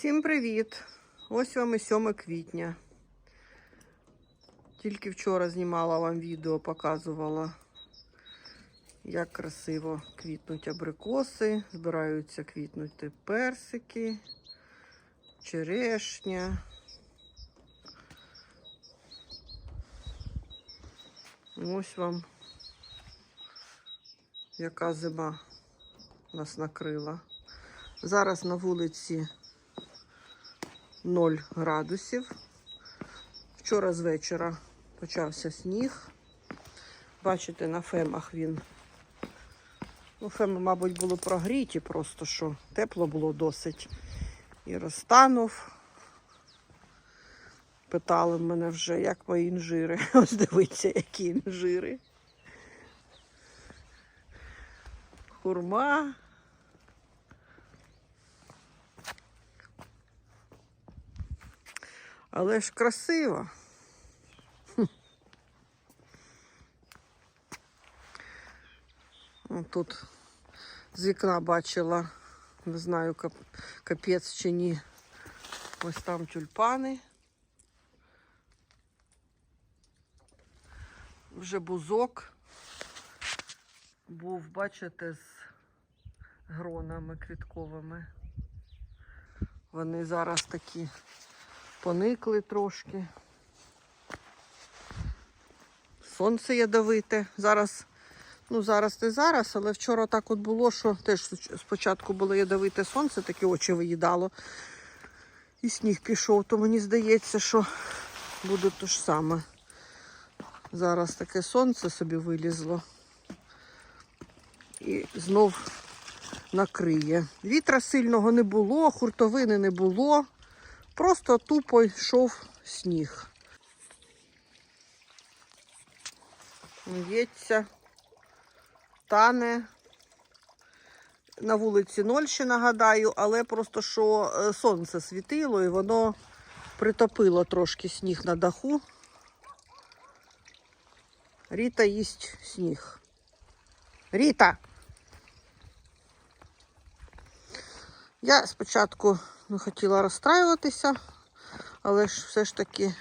Всім привіт! Ось вам і 7 квітня. Тільки вчора знімала вам відео, показувала, як красиво квітнуть абрикоси, збираються квітнути персики, черешня. Ось вам яка зима нас накрила. Зараз на вулиці 0 градусів. Вчора з вечора почався сніг. Бачите, на фемах він. Ну, феми, мабуть, були прогріті, просто що тепло було досить. І розтанув. Питали мене вже, як мої інжири. Ось дивіться, які інжири. Хурма. Але ж красиво. Хм. Тут з вікна бачила, не знаю, кап- капець чи ні. Ось там тюльпани. Вже бузок був, бачите, з гронами квітковими. Вони зараз такі поникли трошки. Сонце ядовите. Зараз, ну зараз не зараз, але вчора так от було, що теж спочатку було ядовите сонце, такі очі виїдало. І сніг пішов, то мені здається, що буде те ж саме. Зараз таке сонце собі вилізло. І знов накриє. Вітра сильного не було, хуртовини не було. Просто тупо йшов сніг. В'ється, тане. На вулиці ноль ще нагадаю, але просто що е, сонце світило і воно притопило трошки сніг на даху. Ріта їсть сніг. Ріта! Я спочатку не хотіла розстраюватися, але ж все ж таки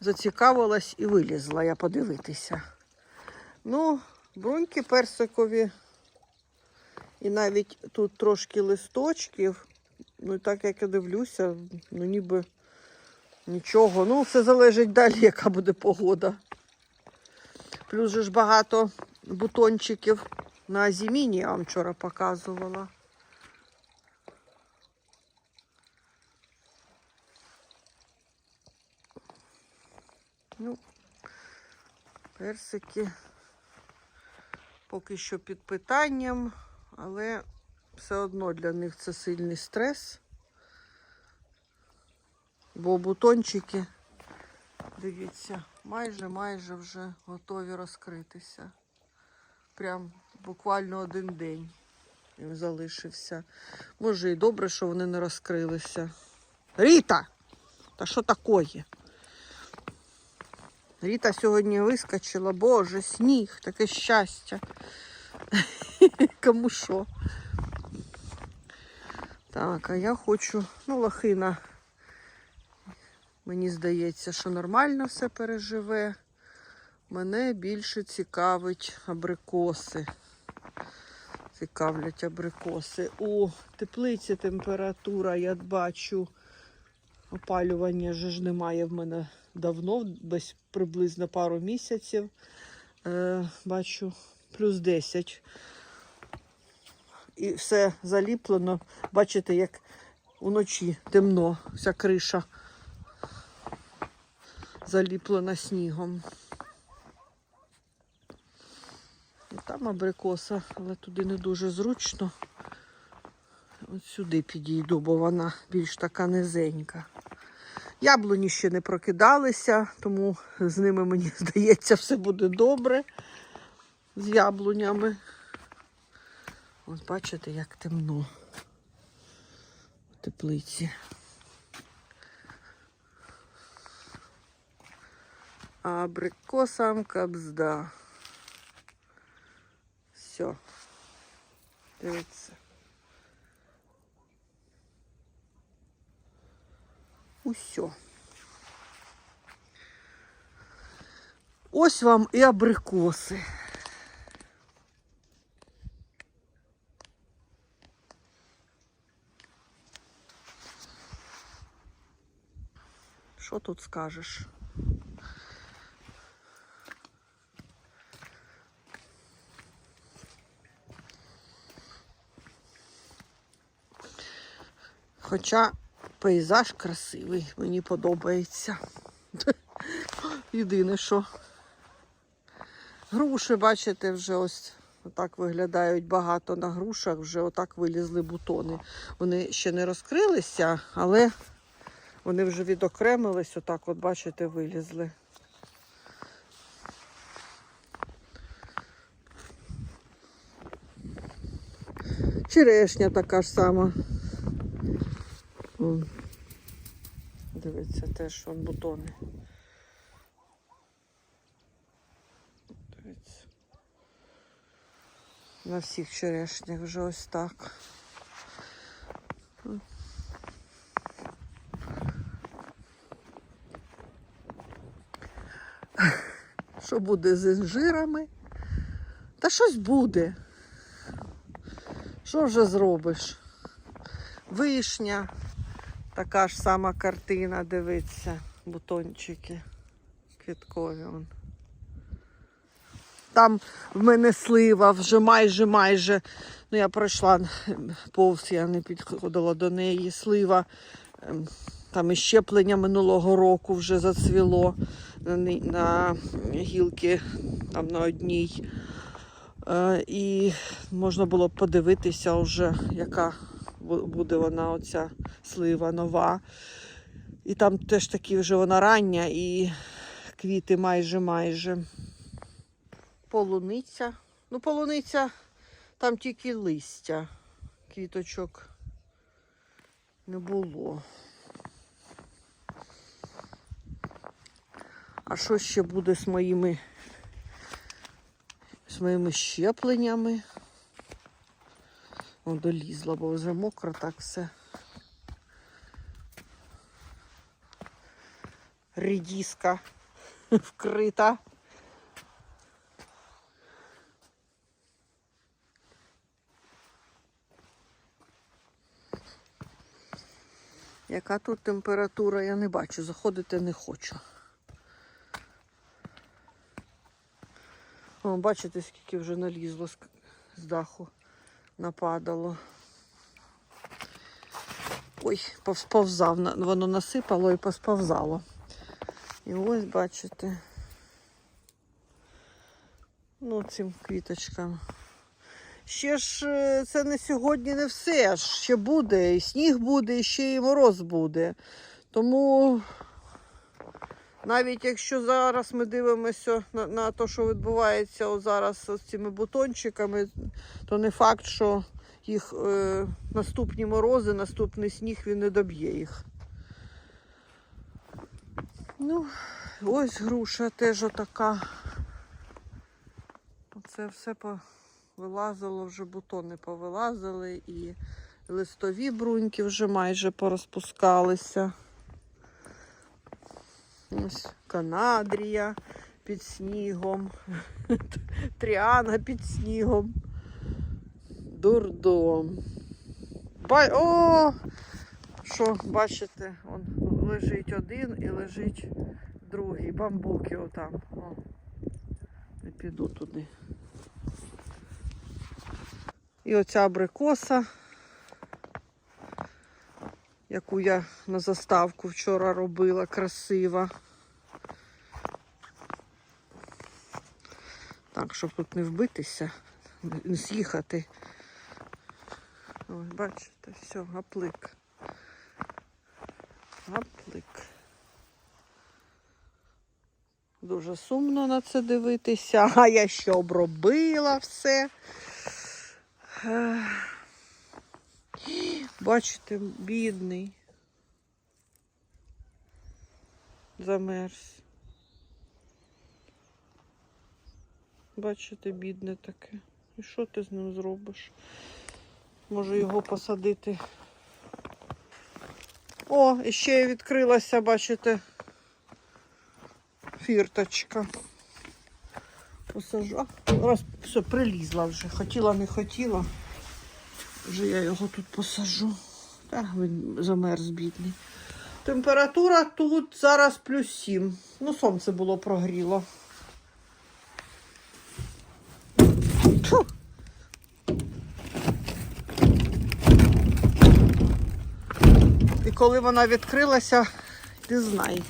зацікавилась і вилізла я подивитися. Ну, бруньки персикові. І навіть тут трошки листочків. Ну, так як я дивлюся, ну ніби нічого. Ну, все залежить далі, яка буде погода. Плюс же ж багато бутончиків на азіміні я вам вчора показувала. Ну, персики поки що під питанням, але все одно для них це сильний стрес. Бо бутончики, дивіться, майже майже вже готові розкритися. Прям буквально один день їм залишився. Може і добре, що вони не розкрилися. Ріта! Та що такое? Ріта сьогодні вискочила, боже, сніг, таке щастя. Кому що. Так, а я хочу, ну, лохина, мені здається, що нормально все переживе. Мене більше цікавить абрикоси. Цікавлять абрикоси. У теплиці температура, я бачу, опалювання ж немає в мене давно, десь приблизно пару місяців. Е, бачу плюс 10. І все заліплено. Бачите, як уночі темно, вся криша заліплена снігом. Там абрикоса, але туди не дуже зручно. От сюди підійду, бо вона більш така низенька. Яблуні ще не прокидалися, тому з ними, мені здається, все буде добре. З яблунями. Ось бачите, як темно в теплиці. Абрикосам кабзда. Все. Дивіться. Усьо. Ось вам і абрикоси. Що тут скажеш? Хоча пейзаж красивий, мені подобається. Єдине, що груші, бачите, вже ось отак виглядають багато на грушах, вже отак вилізли бутони. Вони ще не розкрилися, але вони вже відокремились, отак, от бачите, вилізли. Черешня така ж сама. Дивіться, теж вон бутони. Дивіться. На всіх черешнях вже ось так. Що буде з інжирами? Та щось буде. Що вже зробиш? Вишня, така ж сама картина, дивиться, бутончики квіткові. Вон. Там в мене слива вже майже майже. Ну, я пройшла повз, я не підходила до неї. Слива. ем, Там і щеплення минулого року вже зацвіло на, на гілки, там на одній. Е, і можна було подивитися вже, яка буде вона, оця слива нова. І там теж такі вже вона рання і квіти майже майже. Полуниця. Ну, полуниця там тільки листя. Квіточок не було. А що ще буде з моїми з моїми щепленнями? О, долізла, бо вже мокро так все. Рідіска вкрита. Яка тут температура, я не бачу, заходити не хочу. О, бачите, скільки вже налізло з даху, нападало. Ой, повзав, на- воно насипало і посповзало. І ось бачите. Ну, цим квіточкам. Ще ж е, це не сьогодні не все. Ще буде, і сніг буде, і ще і мороз буде. Тому навіть якщо зараз ми дивимося на, на те, що відбувається зараз з цими бутончиками, то не факт, що їх е, наступні морози, наступний сніг він не доб'є їх. Ну, ось груша теж отака. Це все повилазило, вже бутони повилазили і листові бруньки вже майже порозпускалися. Ось канадрія під снігом, тріана під снігом. Дурдом. Ба... О! Що, бачите, он лежить один і лежить другий. Бамбуки отам. О. Не піду туди. І оця абрикоса, яку я на заставку вчора робила, красива. Так, щоб тут не вбитися, не з'їхати. Ось, бачите, все, гаплик. Гаплик. Дуже сумно на це дивитися. А я що обробила все. Бачите, бідний. Замерз. Бачите, бідне таке. І що ти з ним зробиш? Може його посадити О, і ще відкрилася, бачите, фірточка. Посажу. Раз, все, прилізла вже. Хотіла, не хотіла. Вже я його тут посажу. Так, він замерз бідний. Температура тут зараз плюс 7. Ну, сонце було прогріло. Фу. І коли вона відкрилася, ти знай.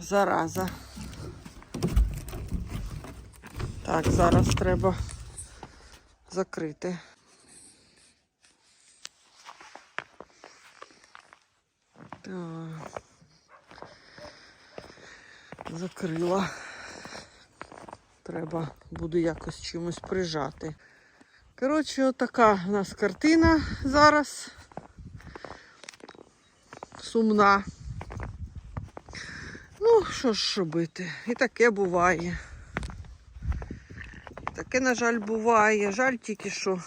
Зараза. Так, зараз треба закрити. Так. Закрила. Треба буде якось чимось прижати. Коротше, отака у нас картина зараз. Сумна. Ну, що ж робити? І таке буває. Таке, на жаль, буває. Жаль тільки, що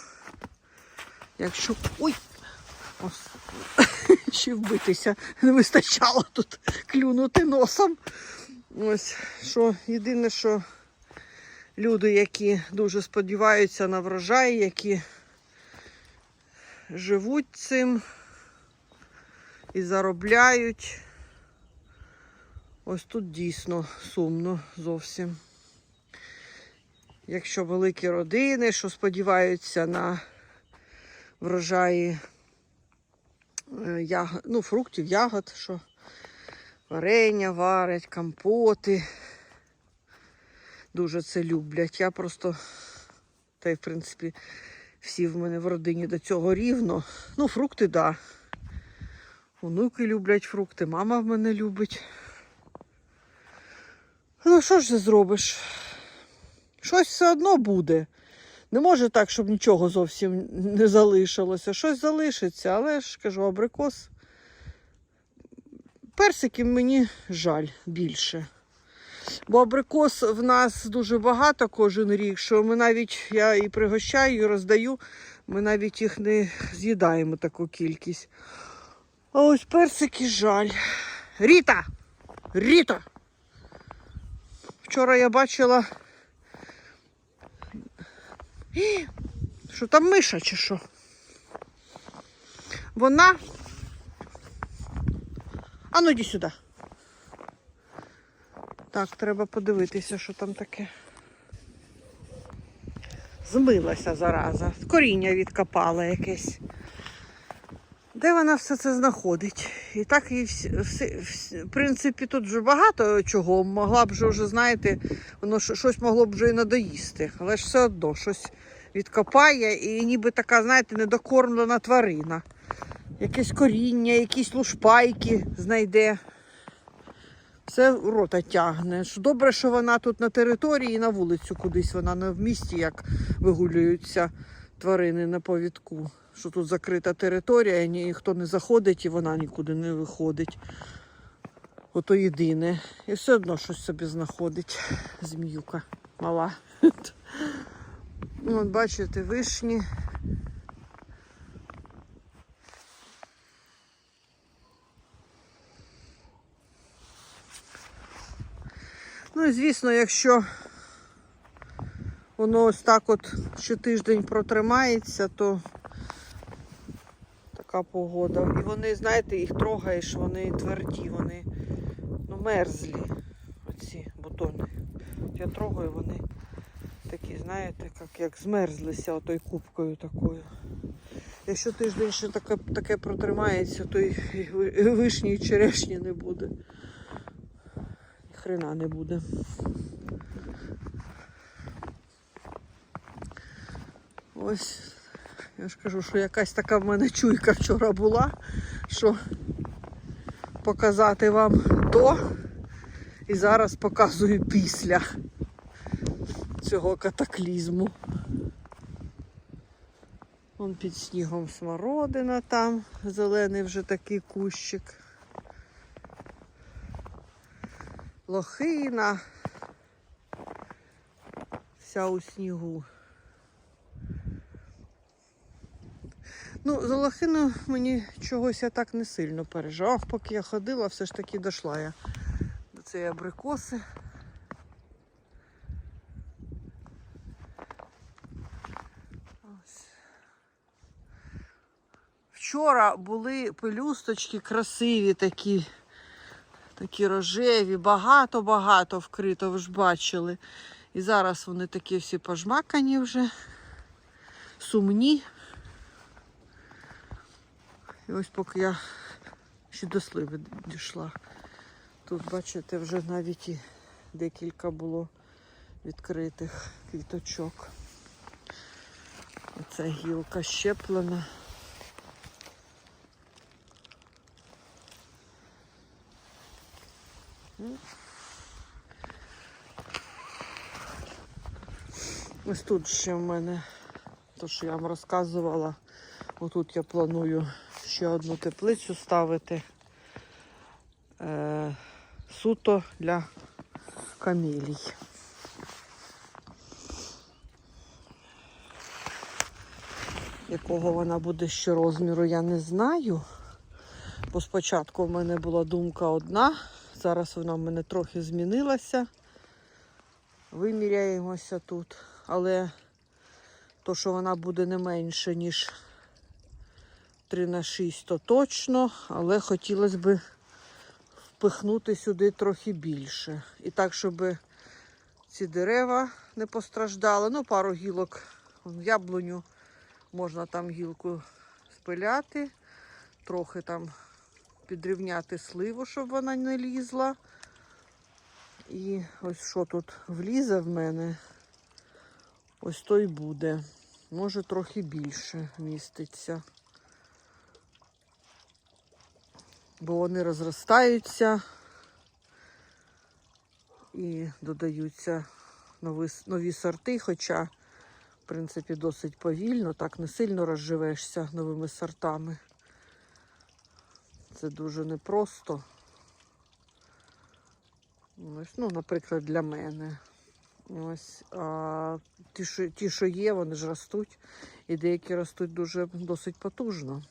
якщо. Ой! Ось. Ще вбитися не вистачало тут клюнути носом. Ось що єдине, що люди, які дуже сподіваються на врожай, які живуть цим і заробляють. Ось тут дійсно сумно зовсім. Якщо великі родини, що сподіваються на врожаї е, ягод, ну, фруктів, ягод, що варення варять, компоти. Дуже це люблять. Я просто, та й в принципі, всі в мене в родині до цього рівно. Ну, фрукти. Да. Онуки люблять фрукти, мама в мене любить. Ну, що ж ти зробиш? Щось все одно буде. Не може так, щоб нічого зовсім не залишилося. Щось залишиться, але ж кажу, абрикос. Персиків мені жаль більше. Бо абрикос в нас дуже багато кожен рік, що ми навіть, я і пригощаю, і роздаю, ми навіть їх не з'їдаємо таку кількість. А ось персики жаль. Ріта! Ріта! Вчора я бачила. Що там миша чи що? Вона. А ну йди сюди. Так, треба подивитися, що там таке. Змилася зараза. Коріння відкопала якесь. Де вона все це знаходить? І так і в принципі, тут вже багато чого. Могла б вже, вже, знаєте, воно щось могло б вже і надоїсти. Але ж все одно щось відкопає і ніби така, знаєте, недокормлена тварина. Якесь коріння, якісь лушпайки знайде. Все рота тягне. Добре, що вона тут на території на вулицю кудись, вона не в місті, як вигулюються тварини на повідку. Що тут закрита територія, ніхто не заходить і вона нікуди не виходить. Ото єдине. І все одно щось собі знаходить. Зміюка мала. Ну, От бачите, вишні. Ну і звісно, якщо воно ось так от ще тиждень протримається, то така погода. І вони, знаєте, їх трогаєш, вони тверді, вони ну, мерзлі. Оці бутони. Я трогаю, вони знаєте, як, як змерзлися отою кубкою такою. Якщо тиждень ще таке, таке протримається, то і вишні і черешні не буде. І хрена не буде. Ось, я ж кажу, що якась така в мене чуйка вчора була, що показати вам до і зараз показую після цього катаклізму. Вон під снігом смородина там, зелений вже такий кущик. Лохина. Вся у снігу. Ну, за лохину мені чогось я так не сильно переживав. Поки я ходила, все ж таки дійшла я до цієї абрикоси. Вчора були пелюсточки красиві такі, такі рожеві, багато-багато вкрито, ви ж бачили. І зараз вони такі всі пожмакані вже, сумні. І ось поки я ще до сливи дійшла. Тут, бачите, вже навіть і декілька було відкритих квіточок. Оця гілка щеплена. Ось тут ще в мене, то що я вам розказувала, отут я планую ще одну теплицю ставити. Е, суто для камелій. Якого вона буде ще розміру, я не знаю. Бо спочатку в мене була думка одна, зараз вона в мене трохи змінилася. Виміряємося тут. Але то, що вона буде не менше, ніж 3 на 6, то точно, але хотілося б впихнути сюди трохи більше. І так, щоб ці дерева не постраждали. Ну, пару гілок яблуню можна там гілку спиляти, трохи там підрівняти сливу, щоб вона не лізла. І ось що тут влізе в мене, ось то й буде. Може трохи більше міститься. Бо вони розростаються і додаються нові, нові сорти, хоча, в принципі, досить повільно, так не сильно розживешся новими сортами. Це дуже непросто. Ось, ну, наприклад, для мене. Ось, а ті, що, ті, що є, вони ж ростуть. І деякі ростуть дуже досить потужно.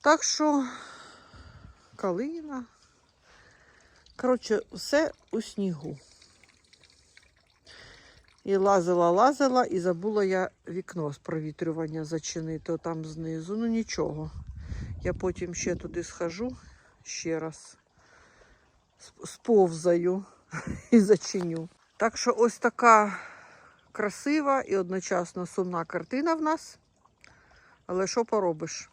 Так що калина. Коротше, все у снігу. І лазила, лазила, і забула я вікно з провітрювання зачинити там знизу. Ну нічого. Я потім ще туди схожу ще раз. Сповзаю і зачиню. Так що ось така красива і одночасно сумна картина в нас. Але що поробиш?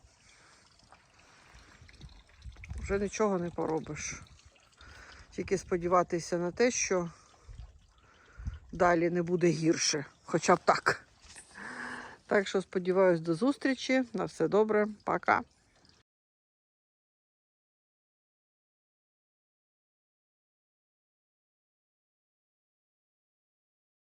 Вже нічого не поробиш. Тільки сподіватися на те, що далі не буде гірше. Хоча б так. Так що сподіваюсь до зустрічі. На все добре. Пока.